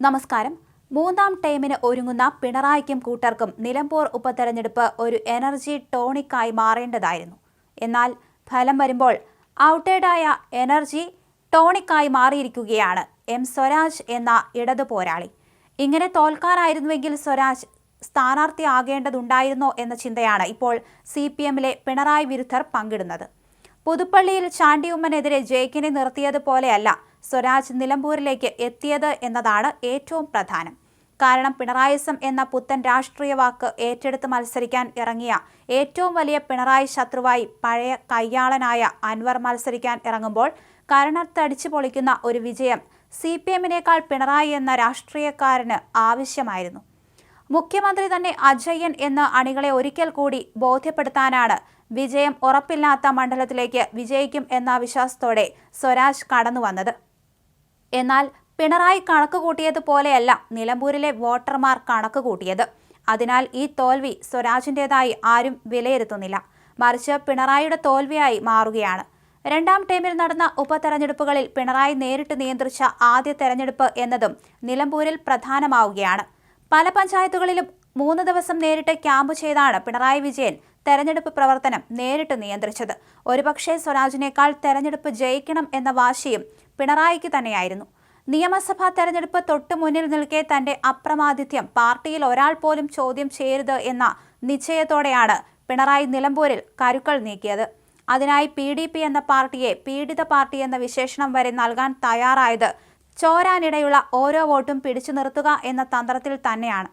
നമസ്കാരം. മൂന്നാം ടൈമിന് ഒരുങ്ങുന്ന പിണറായിക്കും കൂട്ടർക്കും നിലമ്പൂർ ഉപതെരഞ്ഞെടുപ്പ് ഒരു എനർജി ടോണിക്കായി മാറേണ്ടതായിരുന്നു. എന്നാൽ ഫലം വരുമ്പോൾ ഔട്ടേഡായ എനർജി ടോണിക്കായി മാറിയിരിക്കുകയാണ് എം സ്വരാജ് എന്ന ഇടതു പോരാളി. ഇങ്ങനെ തോൽക്കാനായിരുന്നുവെങ്കിൽ സ്വരാജ് സ്ഥാനാർത്ഥിയാകേണ്ടതുണ്ടായിരുന്നോ എന്ന ചിന്തയാണ് ഇപ്പോൾ സി പി എമ്മിലെ പിണറായി വിരുദ്ധർ പങ്കിടുന്നത്. പുതുപ്പള്ളിയിൽ ചാണ്ടിയുമ്മനെതിരെ ജയിക്കിനെ നിർത്തിയതുപോലെയല്ല സ്വരാജ് നിലമ്പൂരിലേക്ക് എത്തിയത് എന്നതാണ് ഏറ്റവും പ്രധാനം. കാരണം പിണറായിസം എന്ന പുത്തൻ രാഷ്ട്രീയ വാക്ക് ഏറ്റെടുത്ത് മത്സരിക്കാൻ ഇറങ്ങിയ ഏറ്റവും വലിയ പിണറായി ശത്രുവായി പഴയ കയ്യാളനായ അൻവർ മത്സരിക്കാൻ ഇറങ്ങുമ്പോൾ കരണത്തടിച്ചു പൊളിക്കുന്ന ഒരു വിജയം സി പി എമ്മിനേക്കാൾ പിണറായി എന്ന രാഷ്ട്രീയക്കാരന് ആവശ്യമായിരുന്നു. മുഖ്യമന്ത്രി തന്നെ അജയ്യൻ എന്ന അണികളെ ഒരിക്കൽ കൂടി ബോധ്യപ്പെടുത്താനാണ് വിജയം ഉറപ്പില്ലാത്ത മണ്ഡലത്തിലേക്ക് വിജയിക്കും എന്ന വിശ്വാസത്തോടെ സ്വരാജ് കടന്നു വന്നത് എന്നാൽ പിണറായി കണക്ക് കൂട്ടിയതുപോലെയല്ല നിലമ്പൂരിലെ വോട്ടർമാർ കണക്ക് കൂട്ടിയത്. അതിനാൽ ഈ തോൽവി സ്വരാജിന്റെതായി ആരും വിലയിരുത്തുന്നില്ല. മറിച്ച് പിണറായിയുടെ തോൽവിയായി മാറുകയാണ്. രണ്ടാം ടൈമിൽ നടന്ന ഉപതെരഞ്ഞെടുപ്പുകളിൽ പിണറായി നേരിട്ട് നിയന്ത്രിച്ച ആദ്യ തെരഞ്ഞെടുപ്പ് എന്നതും നിലമ്പൂരിൽ പ്രധാനമാവുകയാണ്. പല പഞ്ചായത്തുകളിലും മൂന്ന് ദിവസം നേരിട്ട് ക്യാമ്പ് ചെയ്താണ് പിണറായി വിജയൻ തെരഞ്ഞെടുപ്പ് പ്രവർത്തനം നേരിട്ട് നിയന്ത്രിച്ചത്. ഒരുപക്ഷെ സ്വരാജിനേക്കാൾ തെരഞ്ഞെടുപ്പ് ജയിക്കണം എന്ന വാശിയും പിണറായിക്ക് തന്നെയായിരുന്നു. നിയമസഭാ തെരഞ്ഞെടുപ്പ് തൊട്ടു മുന്നിൽ നിൽക്കെ തന്റെ അപ്രമാദിത്യം പാർട്ടിയിൽ ഒരാൾ പോലും ചോദ്യം ചെയ്യരുത് എന്ന നിശ്ചയത്തോടെയാണ് പിണറായി നിലമ്പൂരിൽ കരുക്കൾ നീക്കിയത്. അതിനായി പി ഡി പി എന്ന പാർട്ടിയെ പീഡിത പാർട്ടി എന്ന വിശേഷണം വരെ നൽകാൻ തയ്യാറായത് ചോരാനിടയുള്ള ഓരോ വോട്ടും പിടിച്ചു നിർത്തുക എന്ന തന്ത്രത്തിൽ തന്നെയാണ്.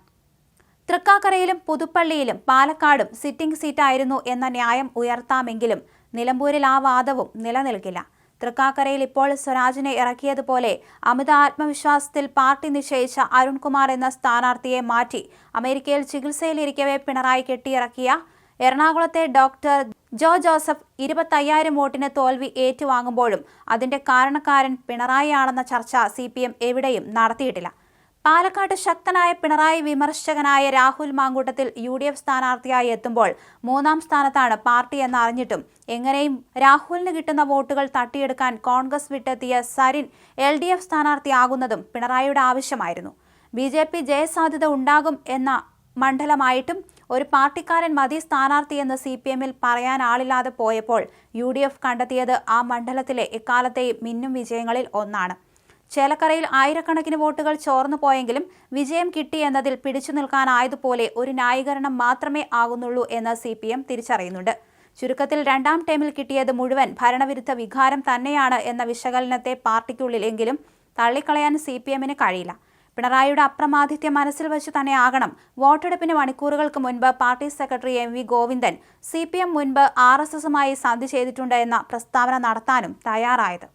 തൃക്കാക്കരയിലും പുതുപ്പള്ളിയിലും പാലക്കാടും സിറ്റിംഗ് സീറ്റായിരുന്നു എന്ന ന്യായം ഉയർത്താമെങ്കിലും നിലമ്പൂരിൽ ആ വാദവും നിലനിൽക്കില്ല. തൃക്കാക്കരയിൽ ഇപ്പോൾ സ്വരാജിനെ ഇറക്കിയതുപോലെ അമിത ആത്മവിശ്വാസത്തിൽ പാർട്ടി നിശ്ചയിച്ച അരുൺകുമാർ എന്ന സ്ഥാനാർത്ഥിയെ മാറ്റി അമേരിക്കയിൽ ചികിത്സയിലിരിക്കവെ പിണറായി കെട്ടിയിറക്കിയ എറണാകുളത്തെ ഡോക്ടർ ജോ ജോസഫ് ഇരുപത്തയ്യായിരം വോട്ടിന് തോൽവി ഏറ്റുവാങ്ങുമ്പോഴും അതിന്റെ കാരണക്കാരൻ പിണറായിയാണെന്ന ചർച്ച സി എവിടെയും നടത്തിയിട്ടില്ല. പാലക്കാട് ശക്തനായ Pinarayi വിമർശകനായ Rahul Mamkootathil U D F സ്ഥാനാർത്ഥിയായി എത്തുമ്പോൾ മൂന്നാം സ്ഥാനത്താണ് പാർട്ടി എന്ന് അറിഞ്ഞിട്ടും എങ്ങനെയും രാഹുലിന് കിട്ടുന്ന വോട്ടുകൾ തട്ടിയെടുക്കാൻ കോൺഗ്രസ് വിട്ടെത്തിയ സരിൻ എൽ ഡി എഫ് സ്ഥാനാർത്ഥിയാകുന്നതും പിണറായിയുടെ ആവശ്യമായിരുന്നു. ബി ജെ പി ജയസാധ്യത ഉണ്ടാകും എന്ന മണ്ഡലമായിട്ടും ഒരു പാർട്ടിക്കാരൻ മതി സ്ഥാനാർത്ഥിയെന്ന് സി പി എമ്മിൽ പറയാൻ ആളില്ലാതെ പോയപ്പോൾ യു ഡി എഫ് കണ്ടെത്തിയത് ആ മണ്ഡലത്തിലെ എക്കാലത്തെയും മിന്നും വിജയങ്ങളിൽ ഒന്നാണ്. ചേലക്കരയിൽ ആയിരക്കണക്കിന് വോട്ടുകൾ ചോർന്നു പോയെങ്കിലും വിജയം കിട്ടി എന്നതിൽ പിടിച്ചു നിൽക്കാനായതുപോലെ ഒരു ന്യായീകരണം മാത്രമേ ആകുന്നുള്ളൂ എന്ന് സി പി എം തിരിച്ചറിയുന്നുണ്ട്. ചുരുക്കത്തിൽ രണ്ടാം ടേമിൽ കിട്ടിയത് മുഴുവൻ ഭരണവിരുദ്ധ വികാരം തന്നെയാണ് എന്ന വിശകലനത്തെ പാർട്ടിക്കുള്ളിലെങ്കിലും തള്ളിക്കളയാൻ സി പി എമ്മിന് കഴിയില്ല. പിണറായിയുടെ അപ്രമാദിത്യം മനസ്സിൽ വെച്ച് തന്നെ ആകണം. വോട്ടെടുപ്പിന് മണിക്കൂറുകൾക്ക് മുൻപ് party secretary M V Govindan C P M മുൻപ് ആർ എസ് എസുമായി സന്ധി ചെയ്തിട്ടുണ്ട് എന്ന പ്രസ്താവന നടത്താനും തയ്യാറായത്.